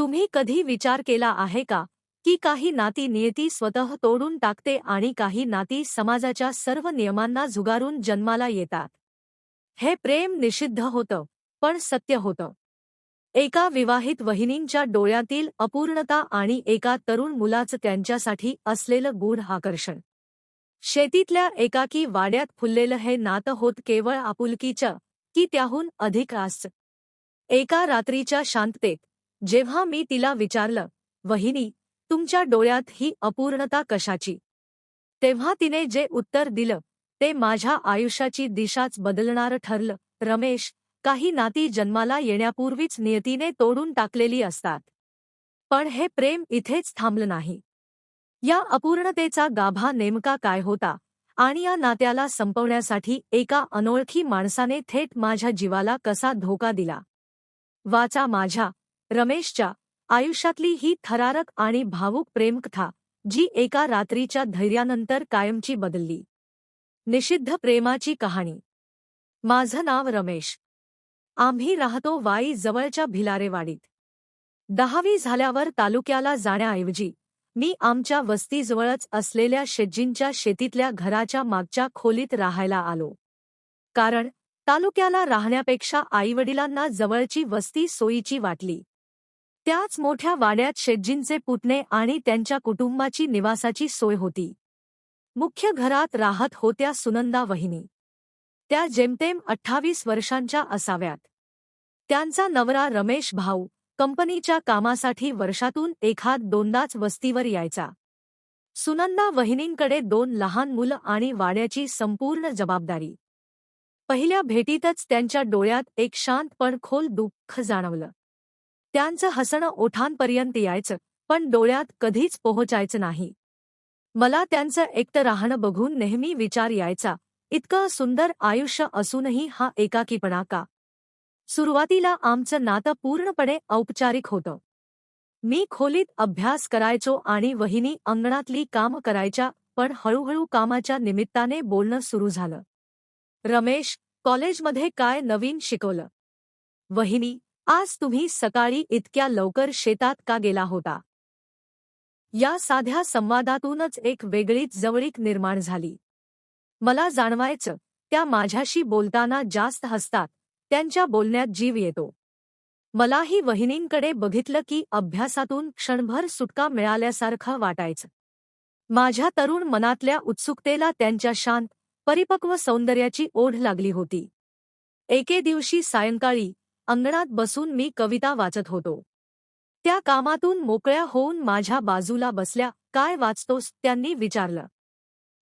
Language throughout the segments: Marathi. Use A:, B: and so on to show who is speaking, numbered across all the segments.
A: तुम्ही कधी विचार केला आहे का? की काही नाती नियती स्वतः तोडून टाकते आणि काही नाती समाजाच्या सर्व नियमांना झुगारून जन्माला येतात. हे प्रेम निषिद्ध होतं पण सत्य होतं. एका विवाहित वहिनींच्या डोळ्यातील अपूर्णता आणि एका तरुण मुलाचं त्यांच्यासाठी असलेलं गूढ आकर्षण. शेतीतल्या एकाकी वाड्यात फुललेलं हे नातं होत केवळ आपुलकीचं की त्याहून अधिक आस एका रात्रीच्या शांततेत जेव्हा मी तिला विचारलं वहिनी तुमच्या डोळ्यात ही अपूर्णता कशाची? तेव्हा तिने जे उत्तर दिलं ते माझ्या आयुष्याची दिशाच बदलणारं ठरलं. रमेश काही नाती जन्माला येण्यापूर्वीच नियतीने तोडून टाकलेली असतात. पण हे प्रेम इथेच थांबलं नाही. या अपूर्णतेचा गाभा नेमका काय होता आणि या नात्याला संपवण्यासाठी एका अनोळखी माणसाने थेट माझ्या जीवाला कसा धोका दिला? वाचा माझ्या रमेशच्या आयुष्यातली ही थरारक आणि भावूक प्रेमकथा जी एका रात्रीच्या धैर्यानंतर कायमची बदलली. निषिद्ध प्रेमाची कहाणी. माझं नाव रमेश. आम्ही राहतो वाई जवळच्या भिलारेवाडीत. दहावी झाल्यावर तालुक्याला जाण्याऐवजी मी आमच्या वस्तीजवळच असलेल्या शेज्जींच्या शेतीतल्या घराच्या मागच्या खोलीत राहायला आलो. कारण तालुक्याला राहण्यापेक्षा आईवडिलांना जवळची वस्ती सोयीची वाटली. त्याच मोठ्या वाड्यात शेटजींचे पुतणे आणि त्यांच्या कुटुंबाची निवासाची सोय होती. मुख्य घरात राहत होत्या सुनंदा वहिनी. त्या जेमतेम अठ्ठावीस वर्षांच्या असाव्यात. त्यांचा नवरा रमेश भाऊ कंपनीच्या कामासाठी वर्षातून एखाद दोनदाच वस्तीवर यायचा. सुनंदा वहिनींकडे दोन लहान मुलं आणि वाड्याची संपूर्ण जबाबदारी. पहिल्या भेटीतच त्यांच्या डोळ्यात एक शांत पण खोल दुःख जाणवलं. त्यांचं हसणं ओठांपर्यंत यायचं पण डोळ्यात कधीच पोहोचायचं नाही. मला त्यांचं एकटं राहणं बघून नेहमी विचार यायचा इतकं सुंदर आयुष्य असूनही हा एकाकीपणा का? सुरुवातीला आमचं नातं पूर्णपणे औपचारिक होतं. मी खोलीत अभ्यास करायचो आणि वहिनी अंगणातली कामं करायच्या पण हळूहळू कामाच्या निमित्ताने बोलणं सुरू झालं. रमेश कॉलेजमध्ये काय नवीन शिकवलं? वहिनी आज तुम्ही सकाळी इतक्या लवकर शेतात का गेला होता? या साध्या संवादातूनच एक वेगळीच जवळीक निर्माण झाली. मला जाणवायचं त्या माझ्याशी बोलताना जास्त हसतात त्यांच्या बोलण्यात जीव येतो. मलाही वहिनींकडे बघितलं की अभ्यासातून क्षणभर सुटका मिळाल्यासारखं वाटायचं. माझ्या तरुण मनातल्या उत्सुकतेला त्यांच्या शांत परिपक्व सौंदर्याची ओढ लागली होती. एके दिवशी सायंकाळी अंगणात बसून मी कविता वाचत होतो. त्या कामातून मोकळ्या होऊन माझ्या बाजूला बसल्या काय वाचतोस? त्यांनी विचारलं.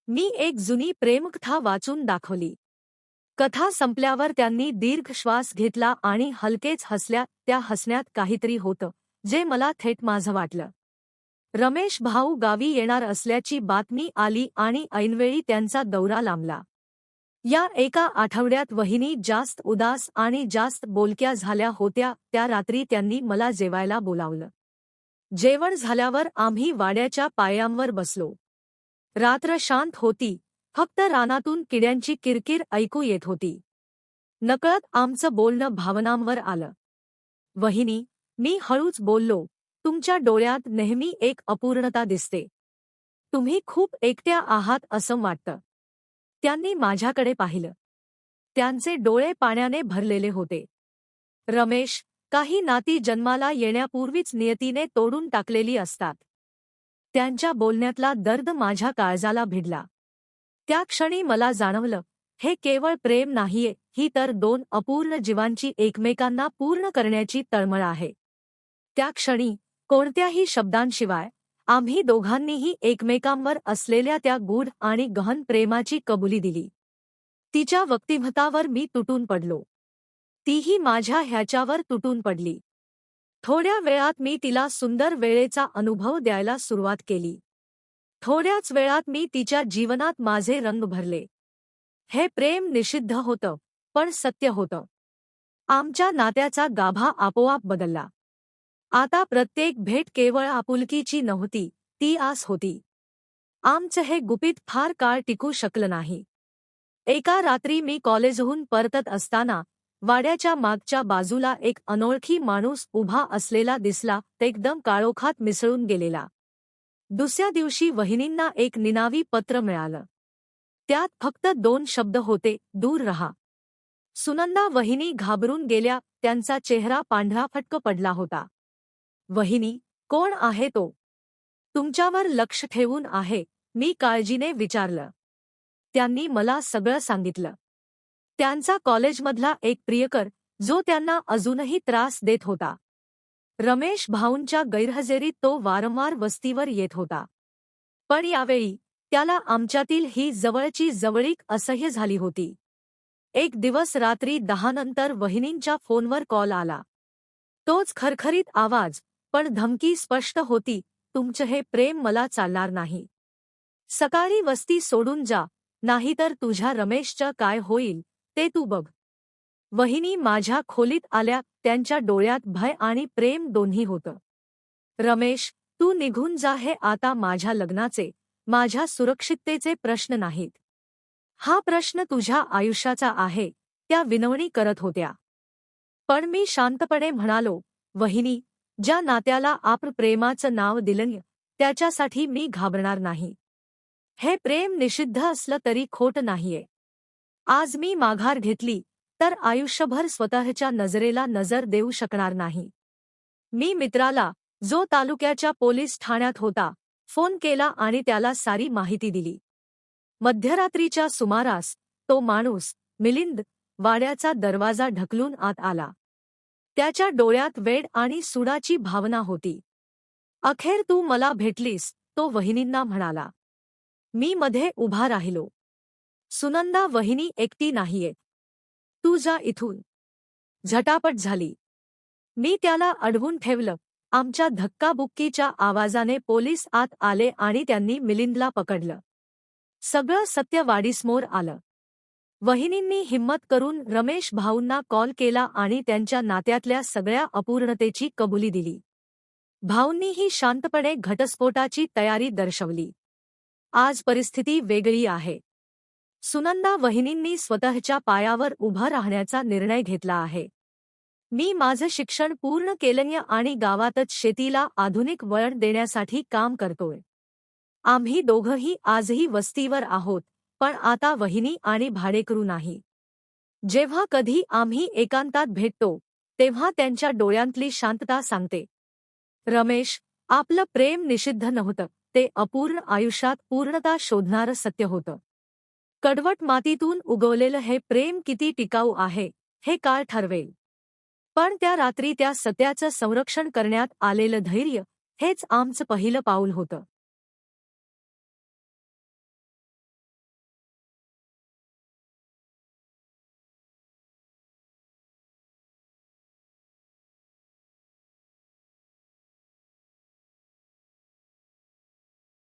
A: मी एक जुनी प्रेमकथा वाचून दाखवली. कथा संपल्यावर त्यांनी दीर्घ श्वास घेतला आणि हलकेच हसल्या त्या हसण्यात काहीतरी होतं जे मला थेट माझं वाटलं. रमेश भाऊ गावी येणार असल्याची बातमी आली आणि ऐनवेळी त्यांचा दौरा लांबला. या एका आठवड्यात वहिनी जास्त उदास आणि जास्त बोलक्या झाल्या होत्या त्या रात्री त्यांनी मला जेवायला बोलावलं. जेवण झाल्यावर आम्ही वाड्याच्या पायांवर बसलो. रात्र शांत होती फक्त रानातून किड्यांची किरकिर ऐकू येत होती. नकळत आमचं बोलणं भावनांवर आलं. वहिनी मी हळूच बोललो तुमच्या डोळ्यात नेहमी एक अपूर्णता दिसते. तुम्ही खूप एकट्या आहात असं वाटतं. त्यांनी माझ्याकडे पाहिलं. त्यांचे डोळे पाण्याने भरलेले होते. रमेश काही नाती जन्माला येण्यापूर्वीच नियतीने तोडून टाकलेली असतात. त्यांच्या बोलण्यातला दर्द माझ्या काळजाला भिडला. त्या क्षणी मला जाणवलं हे केवळ प्रेम नाहीये ही तर दोन अपूर्ण जीवांची एकमेकांना पूर्ण करण्याची तळमळ आहे. त्या क्षणी कोणत्याही शब्दांशिवाय आम्ही दोघांनीही एकमेकांवर असलेल्या त्या गूढ आणि गहन प्रेमाची कबुली दिली. तिच्या वक्तिमतावर मी तुटून पडलो. तीही माझ्या ह्याच्यावर तुटून पडली. थोड्या वेळात मी तिला सुंदर वेळेचा अनुभव द्यायला सुरुवात केली. थोड्याच वेळात मी तिच्या जीवनात माझे रंग भरले. हे प्रेम निषिद्ध होतं पण सत्य होतं. आमच्या नात्याचा गाभा आपोआप बदलला. आता प्रत्येक भेट केवळ आपुलकीची नव्हती ती आस होती. आमचं हे गुपित फार काळ टिकू शकलं नाही. एका रात्री मी कॉलेजहून परतत असताना वाड्याच्या मागच्या बाजूला एक अनोळखी माणूस उभा असलेला दिसला ते एकदम काळोखात मिसळून गेलेला. दुसऱ्या दिवशी वहिनींना एक निनावी पत्र मिळालं. त्यात फक्त दोन शब्द होते दूर रहा. सुनंदा वहिनी घाबरून गेल्या त्यांचा चेहरा पांढरा फटक पडला होता. वहिनी कोण आहे तो? तुमच्यावर लक्ष ठेवून आहे मी काळजीने विचारलं. त्यांनी मला सगळं सांगितलं. त्यांचा कॉलेजमधला एक प्रियकर जो त्यांना अजूनही त्रास देत होता. रमेश भाऊंच्या गैरहजेरीत तो वारंवार वस्तीवर येत होता. पण यावेळी त्याला आमच्यातील ही जवळची जवळीक असह्य झाली होती. एक दिवस रात्री दहानंतर वहिनींच्या फोनवर कॉल आला. तोच खरखरीत आवाज पण धमकी स्पष्ट होती तुमचं हे प्रेम मला चालणार नाही. सकाळी वस्ती सोडून जा नाहीतर तुझ्या रमेशचं काय होईल ते तू बघ. वहिनी माझ्या खोलीत आल्या त्यांच्या डोळ्यात भय आणि प्रेम दोन्ही होतं. रमेश तू निघून जा हे आता माझ्या लग्नाचे माझ्या सुरक्षिततेचे प्रश्न नाहीत. हा प्रश्न तुझ्या आयुष्याचा आहे त्या विनवणी करत होत्या. पण मी शांतपणे म्हणालो वहिनी ज्या नात्याला आप प्रेमाचं नाव दिलं त्याच्यासाठी मी घाबरणार नाही. हे प्रेम निषिद्ध असलं तरी खोट नाहीये. आज मी माघार घेतली तर आयुष्यभर स्वतःच्या नजरेला नजर देऊ शकणार नाही. मी मित्राला जो तालुक्याच्या पोलीस ठाण्यात होता फोन केला आणि त्याला सारी माहिती दिली. मध्यरात्रीच्या सुमारास तो माणूस मिलिंद वाड्याचा दरवाजा ढकलून आत आला. त्याच्या डोळ्यात वेड आणि सुडाची भावना होती. अखेर तू मला भेटलीस तो वहिनींना म्हणाला. मी मध्ये उभा राहिलो. सुनंदा वहिनी एकटी नाहीये. तू जा इथून. झटापट झाली. मी त्याला अडवून ठेवलं. आमच्या धक्काबुक्कीच्या आवाजाने पोलीस आत आले आणि त्यांनी मिलिंदला पकडलं. सगळं सत्य वाडीसमोर आलं. वहिनींनी हिम्मत करून रमेश भाऊंना कॉल केला आणि त्यांच्या नात्यातल्या सगळ्या अपूर्णतेची कबुली दिली. भाऊंनीही शांतपणे घटस्फोटाची तयारी दर्शवली. आज परिस्थिती वेगळी आहे. सुनंदा वहिनींनी स्वतःच्या पायावर उभं राहण्याचा निर्णय घेतला आहे. मी माझं शिक्षण पूर्ण केलंय आणि गावातच शेतीला आधुनिक वळण देण्यासाठी काम करतोय. आम्ही दोघंही आजही वस्तीवर आहोत. पण आता वहिनी आणि भाडेकरू नाही. जेव्हा कधी आम्ही एकांतात भेटतो तेव्हा त्यांच्या डोळ्यांतली शांतता सांगते. रमेश आपलं प्रेम निषिद्ध नव्हतं ते अपूर्ण आयुष्यात पूर्णता शोधणारं सत्य होतं. कडवट मातीतून उगवलेलं हे प्रेम किती टिकाऊ आहे हे काळ ठरवेल. पण त्या रात्री त्या सत्याचं संरक्षण करण्यात आलेलं धैर्य हेच आमचं पहिलं पाऊल होतं.